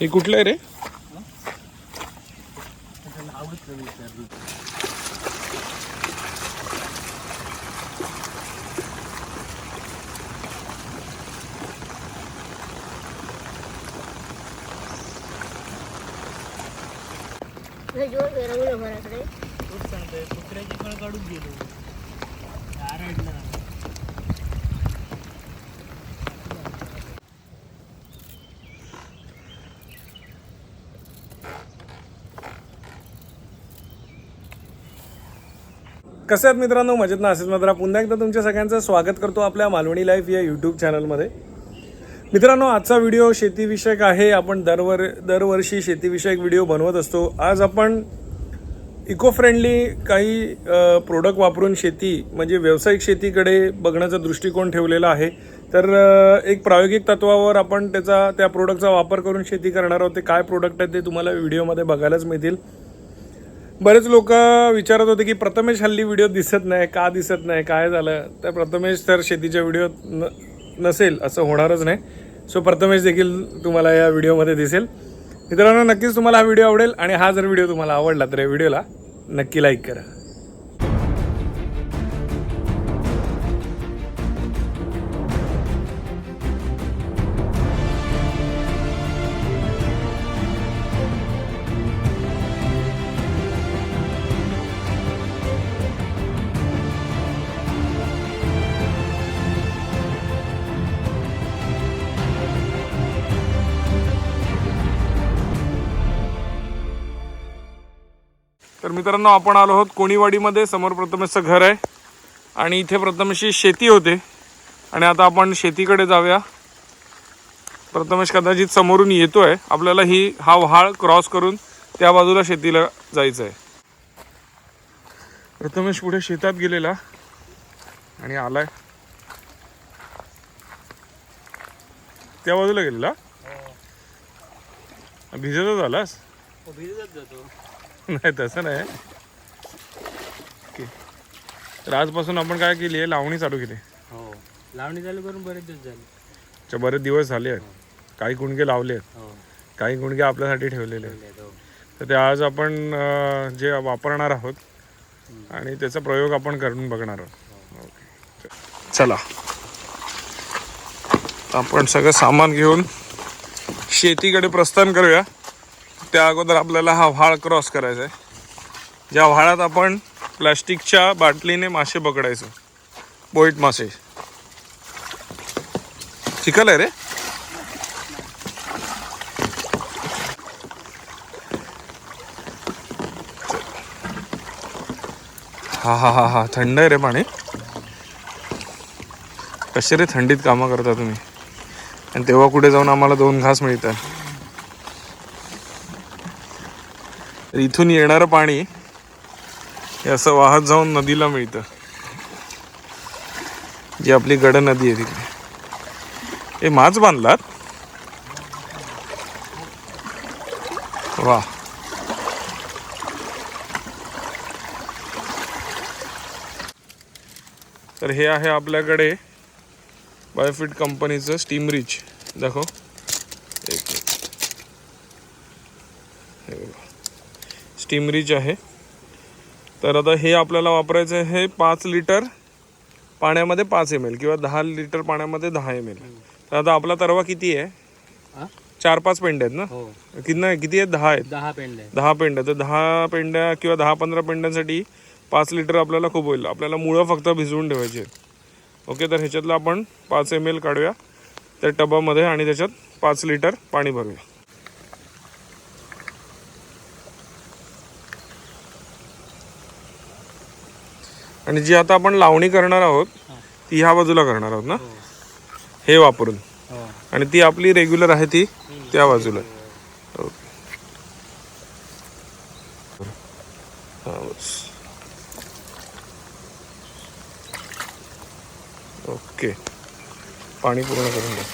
हे कुठलं आहे रे? आवडत कसे आहेत मित्रांनो? मजेत ना? असेच मात्र पुन्हा एकदा तुमच्या सगळ्यांचं स्वागत करतो आपल्या मालवणी लाईफ या यूट्यूब चॅनलमध्ये मित्रांनो आजचा व्हिडिओ शेतीविषयक आहे. आपण दरवर दरवर्षी शेतीविषयक व्हिडिओ बनवत असतो. आज आपण इको फ्रेंडली काही प्रोडक्ट वापरून शेती म्हणजे व्यावसायिक शेतीकडे बघण्याचा दृष्टिकोन ठेवलेला आहे. तर एक प्रायोगिक तत्वावर आपण त्याचा त्या प्रोडक्टचा वापर करून शेती करणार आहोत. ते काय प्रोडक्ट आहेत ते तुम्हाला व्हिडिओमध्ये बघायलाच मिळतील. बरेच लोक विचारत होते की प्रथमेश हल्ली व्हिडिओ दिसत नाही का दिसत नाही काय झालं? तर प्रथमेश तर शेतीच्या व्हिडिओ न नसेल असं होणारच नाही. सो प्रथमेश देखील तुम्हाला या व्हिडिओमध्ये दिसेल. मित्रांनो नक्कीच तुम्हाला हा व्हिडिओ आवडेल आणि हा जर व्हिडिओ तुम्हाला आवडला तर या व्हिडिओला नक्की लाईक करा. तर मित्रांनो आपण आलो आहोत कोणीवाडीमध्ये. समोर प्रथमेशचं घर आहे आणि इथे प्रथमेशची शेती होते. आणि आता आपण शेतीकडे जाऊया. प्रथमेश कदाचित समोरून येतोय. आपल्याला ही हा व्हाळ क्रॉस करून त्या बाजूला शेतीला जायचं आहे. प्रथमेश पुढे शेतात गेलेला आणि आलाय. त्या बाजूला गेलेला? भिजतच आलास? भिजतच जातो. नाही तसं नाही. ओके. तर आजपासून आपण काय केली आहे? लावणी चालू केली. हो. लावणी चालू करून बरेच दिवस झाले. च्या बरेच दिवस झाले आहेत. काही गुणगे लावले आहेत. हो. काही गुणगे आपल्यासाठी ठेवलेले आहेत. हो. तर ते आज आपण अं, जे वापरणार आहोत आणि त्याचा प्रयोग आपण करून बघणार आहोत. ओके. चला. आपण सगळं सामान घेऊन शेतीकडे प्रस्थान करूया. त्या अगोदर आपल्याला हा व्हाळ क्रॉस करायचा आहे. ज्या व्हाळात आपण प्लास्टिकच्या बाटलीने मासे पकडायचो. बोईट मासे. चिखल आहे रे. हा हा हा हा थंड आहे रे पाणी. कसे रे थंडीत कामं करता तुम्ही. आणि तेव्हा कुठे जाऊन आम्हाला दोन घास मिळतात. तर इथून येणारं पाणी हे असं वाहत जाऊन नदीला मिळतं. जी आपली गड नदी आहे तिकडे. हे माच बांधलात? वा. तर हे आहे आपल्याकडे बायोफिट कंपनीचं स्टीम रिच दाखव एक मिनिट. हे बघा स्टीम रिच आहे. तर आता हे आपल्याला वापरायचं आहे पाच लिटर पाण्यामध्ये पाच एम एल किंवा दहा लिटर पाण्यामध्ये दहा एम एल तर आता आपला तरवा किती आहे? हा? चार पाच पेंड्या आहेत ना? हो. किती नाही किती आहेत? दहा आहेत. दहा पेंड दहा पेंड्या तर दहा पेंड्या किंवा दहा पंधरा पेंड्यांसाठी पाच लिटर आपल्याला खूप होईल. आपल्याला मुळं फक्त भिजवून ठेवायची आहेत. ओके तर ह्याच्यातलं आपण पाच एम एल काढूया. त्या टबामध्ये आणि त्याच्यात पाच लिटर पाणी भरूया. आणि जी आता आपण लावणी करणार आहोत ती ह्या बाजूला करणार आहोत ना? हे. वापरून. हो. आणि ती आपली रेग्युलर आहे ती त्या बाजूला. हा. ओके. पाणी पूर्ण करून द्या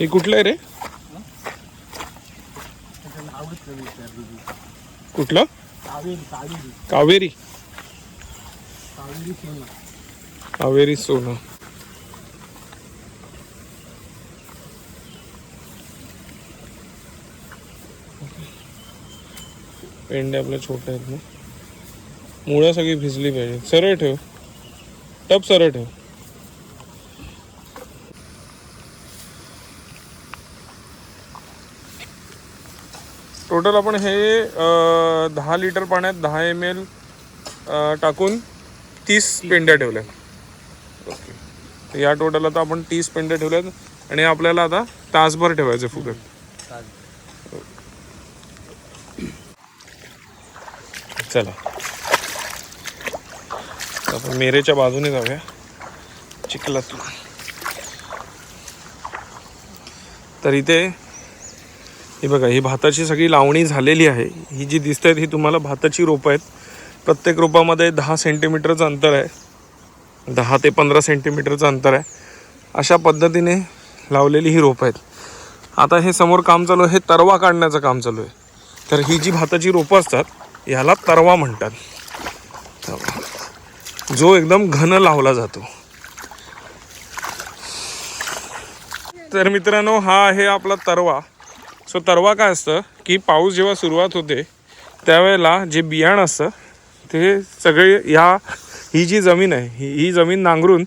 हे कुठलं आहे रे? कुठलं? कावेरी. कावेरी कावेरी सोनं. पेंडे आपल्या छोट्या आहेत ना. मुळं सगळी भिजली पाहिजे सरळ ठेव. टप सरळ ठेव. टोटल आपण हे दहा लिटर पाण्यात दहा एम एल टाकून तीस पेंड्या ठेवल्या. ओके. तर या टोटल आता आपण तीस पेंड्या ठेवल्यात आणि आपल्याला आता तासभर ठेवायचं फुगत चला. आपण मेरेच्या बाजूने जाऊया. चिखलातून. तर इथे हे बघा ही भाताची सगळी लावणी झालेली आहे. ही जी दिसत आहेत ही तुम्हाला भाताची रोपं आहेत. प्रत्येक रोपामध्ये दहा सेंटीमीटरचं अंतर आहे. दहा ते पंधरा सेंटीमीटरचं अंतर आहे. अशा पद्धतीने लावलेली ही रोपं आहेत. आता हे समोर काम चालू आहे. हे तरवा काढण्याचं काम चालू आहे. तर ही जी भाताची रोपं असतात ह्याला तरवा म्हणतात. जो एकदम घन लावला जातो. तर मित्रांनो हा आहे आपला तरवा. सो तरवा काय असतं? की पाऊस जेव्हा सुरुवात होते त्यावेळेला जे बियाणं असतं ते सगळे ह्या ही जी जमीन आहे ही ही जमीन नांगरून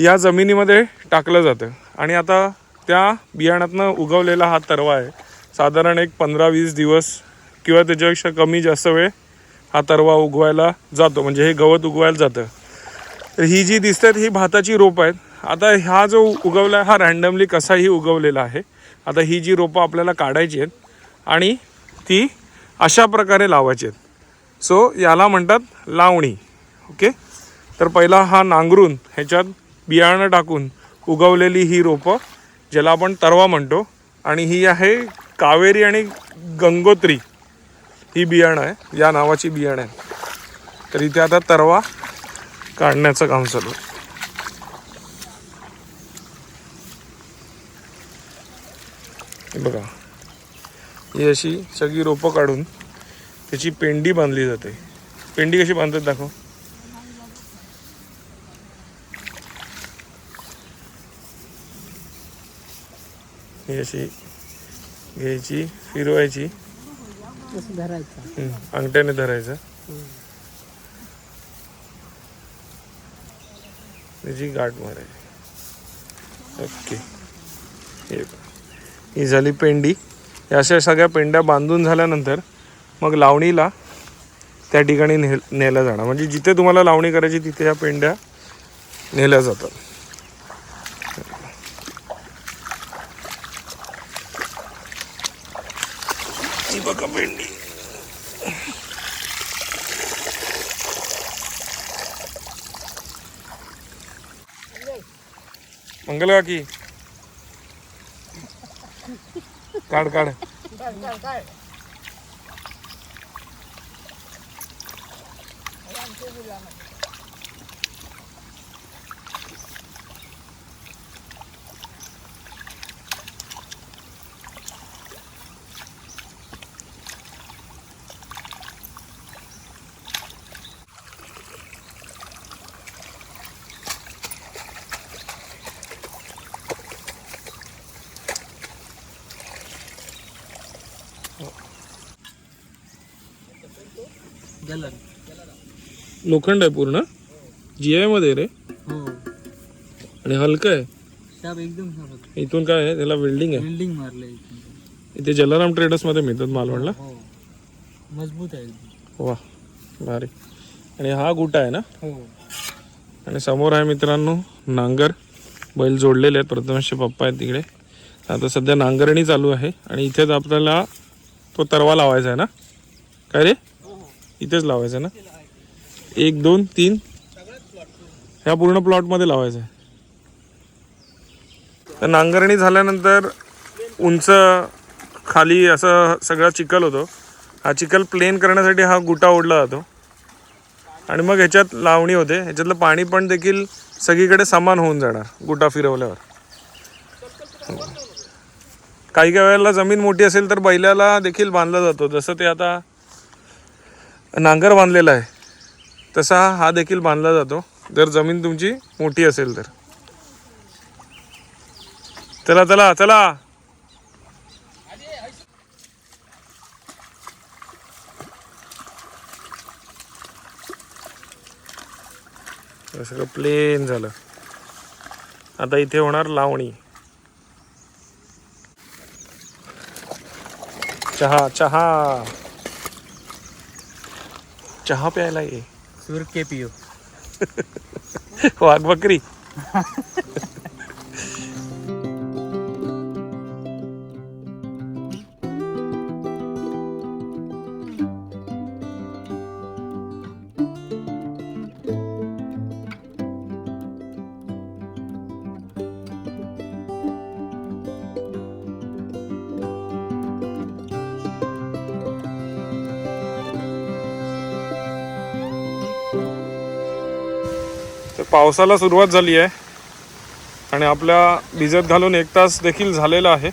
या जमिनीमध्ये टाकलं जातं. आणि आता त्या बियाणातनं उगवलेला हा तरवा आहे. साधारण एक पंधरा वीस दिवस किंवा त्याच्यापेक्षा कमी जास्त वेळ हा तरवा उगवायला जातो. म्हणजे हे गवत उगवायला जातं. तर ही जी दिसतात ही भाताची रोपं आहेत. आता हा जो उगवला आहे हा रँडमली कसाही उगवलेला आहे. आता ही जी रोपं आपल्याला काढायची आहेत आणि ती अशा प्रकारे लावायची आहेत. सो याला म्हणतात लावणी. ओके तर पहिला हा नांगरून ह्याच्यात बियाणं टाकून उगवलेली ही रोपं ज्याला आपण तरवा म्हणतो आणि ही आहे कावेरी आणि गंगोत्री. ही बियाणं आहे या नावाची बियाणं आहे तर इथे आता तरवा काढण्याचं काम चालू आहे. बघा. ही अशी सगळी रोपं काढून त्याची पेंडी बांधली जाते. पेंडी कशी बांधतात दाखव. ही अशी घ्यायची फिरवायची. अंगठ्याने धरायचं. त्याची गाठ मारायची. ओके. हे बघ. ही झाली पेंडी. या अशा सगळ्या पेंड्या बांधून झाल्यानंतर मग लावणीला त्या ठिकाणी ने नेल्या जाणार. म्हणजे जिथे तुम्हाला लावणी करायची तिथे ह्या पेंड्या नेल्या जातात. बघा पेंडी. मंगल काकी. काढ काढ. काढ गलन लोखंड आहे पूर्ण. जी आयमध्ये रे. हो. आणि हलकं आहे. एकदम इथून काय आहे? त्याला वेल्डिंग आहे. बिल्डिंग मारलंय इथे जलाराम ट्रेडर्समध्ये मिळतात मालवणला हो. मजबूत आहे एकदम. वा भारी. आणि हा गुटा आहे ना? हो. आणि समोर आहे मित्रांनो नांगर. बैल जोडलेले आहेत. प्रथमेशचे पप्पा आहेत तिकडे. आता सध्या नांगरणी चालू आहे. आणि इथेच आपल्याला तो तरवा लावायचा आहे ना? काय रे? इथेच लावायचा आहे ना? एक दोन तीन. ह्या पूर्ण प्लॉटमध्ये लावायचं आहे. तर नांगरणी झाल्यानंतर उंच खाली असं सगळा चिखल होतो. हा चिखल प्लेन करण्यासाठी हा गुटा ओढला जातो. आणि मग ह्याच्यात लावणी होते. ह्याच्यातलं पाणी पण देखील सगळीकडे समान होऊन जाणार गुटा फिरवल्यावर. काही काही वेळेला जमीन मोठी असेल तर बैलाला देखील बांधला जातो. जसं ते आता नांगर बांधलेला आहे तसा हा देखील बांधला जातो. जर जमीन तुमची मोठी असेल तर. चला चला चला. सगळं प्लेन झालं. आता इथे होणार लावणी. चहा चहा. चहा प्यायला ये. सूर के पियो. वाघ बकरी. पावसाला सुरुवात झाली आहे. आणि आपल्या भिजत घालून एक तास देखील झालेला आहे.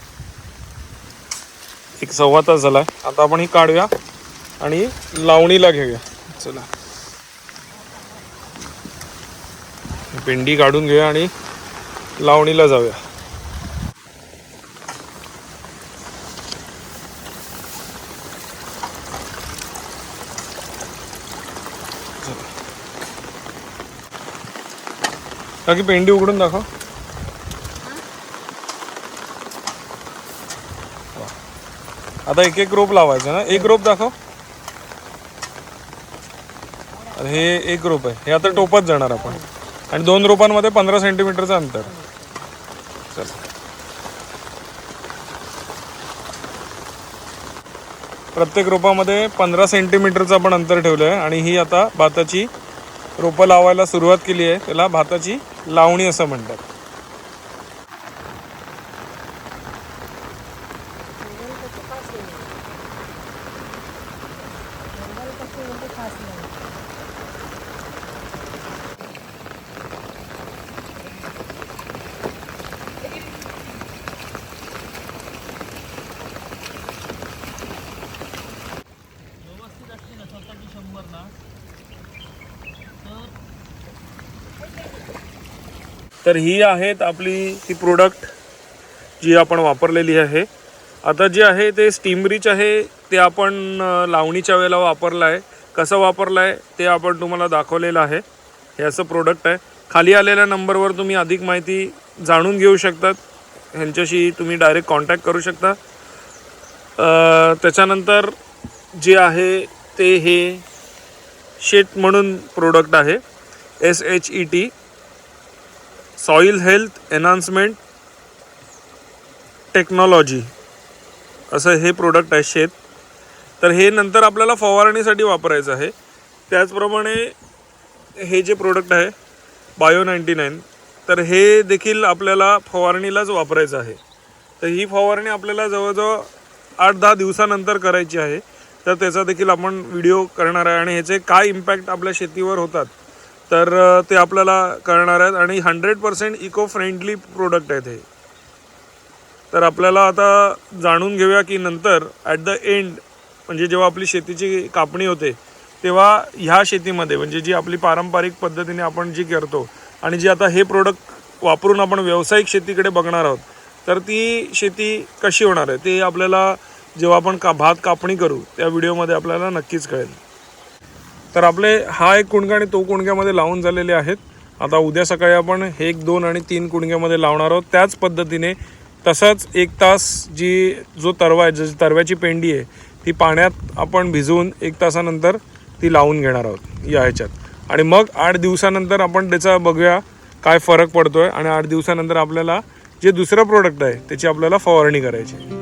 एक सव्वा तास झाला आहे. आता आपण ही काढूया आणि लावणीला घेऊया. चला. ही पेंडी काढून घेऊया आणि लावणीला जाऊया. बाकी पेंडी उघडून दाखव. आता एक एक रोप लावायचं ना? एक रोप दाखव. हे एक रोप आहे. हे आता टोपत जाणार आपण. आणि दोन रोपांमध्ये पंधरा सेंटीमीटरचं अंतर. चल. प्रत्येक रोपामध्ये पंधरा सेंटीमीटरचं आपण अंतर ठेवलं आहे आणि ही आता भाताची रोपं लावायला सुरुवात केली आहे. त्याला भाताची लावणी असं म्हणतात व्यवस्थित असली ना स्वतःची शंभर ना तर ही आहेत आपली ती प्रोडक्ट जी आपण वापरलेली आहे. आता जे आहे ते स्टीम रिच आहे ते आपण लावणीच्या वेळेला वापरलं आहे कसं वापरलं आहे ते आपण तुम्हाला दाखवलेलं आहे. हे असं प्रोडक्ट आहे. खाली आलेल्या नंबरवर तुम्ही अधिक माहिती जाणून घेऊ शकतात. ह्यांच्याशी तुम्ही डायरेक्ट कॉन्टॅक्ट करू शकता. त्याच्यानंतर जे आहे ते हे शेट म्हणून प्रोडक्ट आहे. S H E T soil health enhancement technology असं हे प्रोडक्ट आहे शेत. तर हे नंतर आपल्याला फवारणीसाठी वापरायचं आहे. त्याचप्रमाणे हे जे प्रोडक्ट आहे बायो नाईन्टी नाईन तर हे देखील आपल्याला फवारणीलाच वापरायचं आहे. तर ही फवारणी आपल्याला जवळजवळ आठ दहा दिवसानंतर करायची आहे. तर त्याचा देखील आपण व्हिडिओ करणार आहे आणि ह्याचे काय इम्पॅक्ट आपल्या शेतीवर होतात तर ते आपल्याला कळणार आहेत आणि hundred percent eco friendly product आहेत हे. तर आपल्याला आता जाणून घेऊया की नंतर ॲट द एंड म्हणजे जेव्हा आपली शेतीची कापणी होते तेव्हा ह्या शेतीमध्ये म्हणजे जी आपली पारंपरिक पद्धतीने आपण जी करतो आणि जी आता हे प्रोडक्ट वापरून आपण व्यावसायिक शेतीकडे बघणार आहोत तर ती शेती कशी होणार आहे ते आपल्याला जेव्हा आपण का भात कापणी करू त्या व्हिडिओमध्ये आपल्याला नक्कीच कळेल. तर आपले हा एक कुणगा आणि तो कुणग्यामध्ये लावून झालेले आहेत. आता उद्या सकाळी आपण एक दोन आणि तीन कुणग्यामध्ये लावणार आहोत. त्याच पद्धतीने तसंच एक तास जी जो तरवा आहे जी तरव्याची पेंडी आहे ती पाण्यात आपण भिजवून एक तासानंतर ती लावून घेणार आहोत या ह्याच्यात. आणि मग आठ दिवसानंतर आपण त्याचा बघूया काय फरक पडतो आहे आणि आठ दिवसानंतर आपल्याला जे दुसरं प्रोडक्ट आहे त्याची आपल्याला फवारणी करायची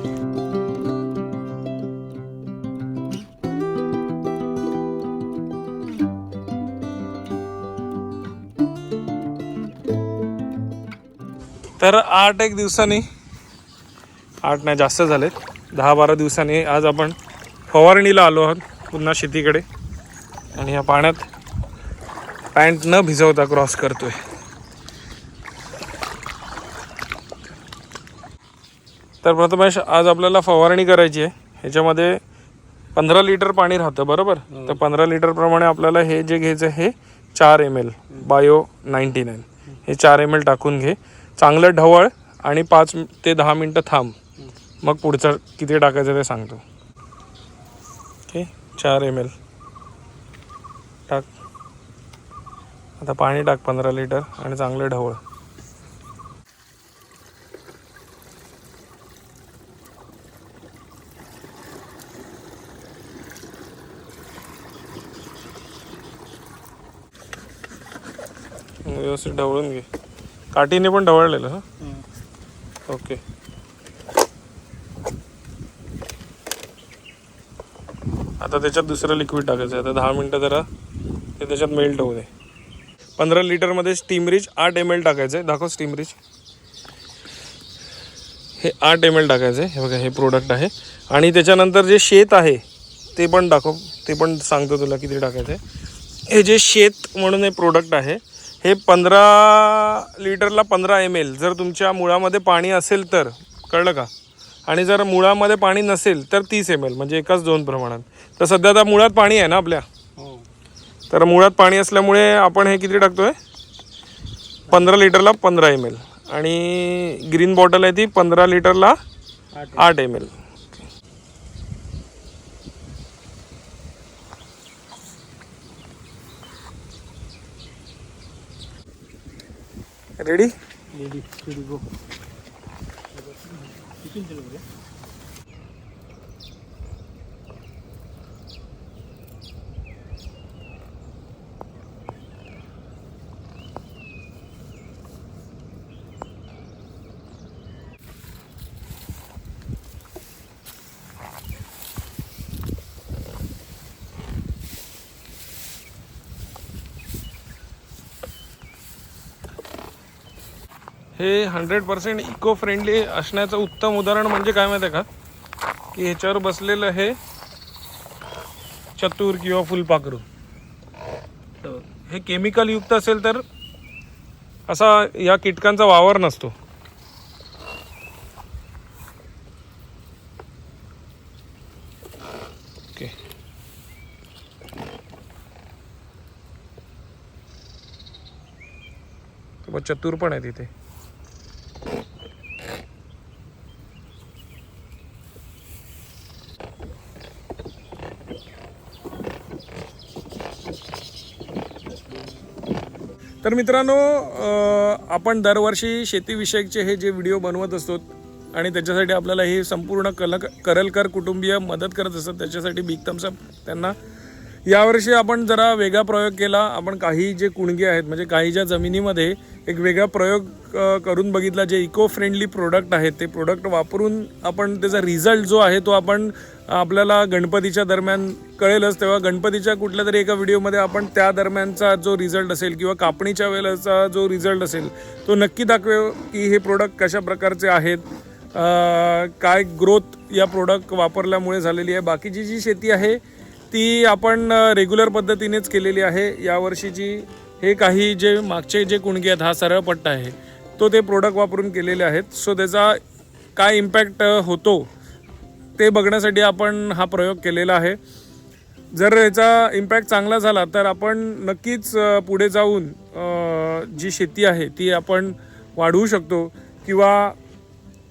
तर आठ एक दिवसांनी आठ नाही जास्त झालेत. दहा बारा दिवसांनी आज आपण फवारणीला आलो आहोत पुन्हा शेतीकडे. आणि या पाण्यात पॅन्ट न भिजवता क्रॉस करतोय. तर प्रथमेश आज आपल्याला फवारणी करायची आहे. ह्याच्यामध्ये पंधरा लिटर पाणी राहतं बरोबर? तर पंधरा लिटर प्रमाणे आपल्याला हे जे घ्यायचं आहे हे चार M L bio ninety nine. हे चार एम एल टाकून घे. चांगलं ढवळ आणि पाच ते दहा मिनटं थांब. मग पुढचं किती टाकायचं ते सांगतो. ओके? चार एम एल टाक. आता पाणी टाक पंधरा लिटर आणि चांगलं ढवळ. व्यवस्थित ढवळून घे. काठीने पण ढवळलेलं हा? ओके. आता त्याच्यात दुसरं लिक्विड टाकायचं आहे. आता दहा मिनटं जरा ते त्याच्यात मेल्ट होऊ दे. पंधरा लिटरमध्ये स्टीम रिच आठ एम एल टाकायचं आहे. दाखव स्टीम रिच हे आठ एम एल टाकायचं आहे. हे बघा हे प्रोडक्ट आहे. आणि त्याच्यानंतर जे शेत आहे ते पण दाखव. ते पण सांगतो तुला किती टाकायचं आहे. हे जे शेत म्हणून हे प्रोडक्ट आहे हे पंधरा लिटरला पंधरा एम एल जर तुमच्या मुळामध्ये पाणी असेल तर कळलं का? आणि जर मुळामध्ये पाणी नसेल तर तीस एम एल म्हणजे एकाच दोन प्रमाणात. तर सध्या आता मुळात पाणी आहे ना आपल्या? हो. तर मुळात पाणी असल्यामुळे आपण हे किती टाकतोय? पंधरा लिटरला पंधरा एम एल आणि ग्रीन बॉटल आहे ती पंधरा लिटरला आठ M L Ready? Ready, ready go. हे हंड्रेड पर्सेंट इको फ्रेंडली असण्याचं उत्तम उदाहरण म्हणजे काय माहिती आहे का? की ह्याच्यावर बसलेलं हे चतुर किंवा फुलपाखरू. हे केमिकल युक्त असेल तर असा या कीटकांचा वावर नसतो. ओके तर चतुर पण आहे तिथे. तर मित्रांनो आपण दरवर्षी शेतीविषयकचे हे जे व्हिडिओ बनवत असतो आणि त्याच्यासाठी आपल्याला हे संपूर्ण कल करलकर कुटुंबीय मदत करत असतात त्याच्यासाठी बिग थम्सअप त्यांना यावर्षी आपण जरा वेगळा प्रयोग केला. आपण काही जे कुणगे आहेत म्हणजे काही ज्या जमिनीमध्ये एक वेगळा प्रयोग करून बघितला. जे इको फ्रेंडली प्रोडक्ट आहेत ते प्रोडक्ट वापरून आपण त्याचा रिझल्ट जो आहे तो आपण आपल्याला गणपतीच्या दरम्यान कळेलच. तेव्हा गणपतीच्या कुठल्या तरी एका व्हिडिओमध्ये आपण त्या दरम्यानचा जो रिझल्ट असेल किंवा कापणीच्या वेळेचा जो रिझल्ट असेल तो नक्की दाखवेव की हे प्रोडक्ट कशा प्रकारचे आहेत. काय ग्रोथ या प्रोडक्ट वापरल्यामुळे झालेली आहे. बाकीची जी शेती आहे ती आपण रेग्युलर पद्धतीनेच केलेली आहे. यावर्षीची हे काही जे मागचे जे कुणगे आहेत हा सरळ पट्टा आहे तो ते प्रोडक्ट वापरून केलेले आहेत. सो त्याचा काय इम्पॅक्ट होतो ते बघण्यासाठी आपण हा प्रयोग केलेला आहे. जर याचा इम्पॅक्ट चांगला झाला तर आपण नक्कीच पुढे जाऊन जी शेती आहे ती आपण वाढवू शकतो किंवा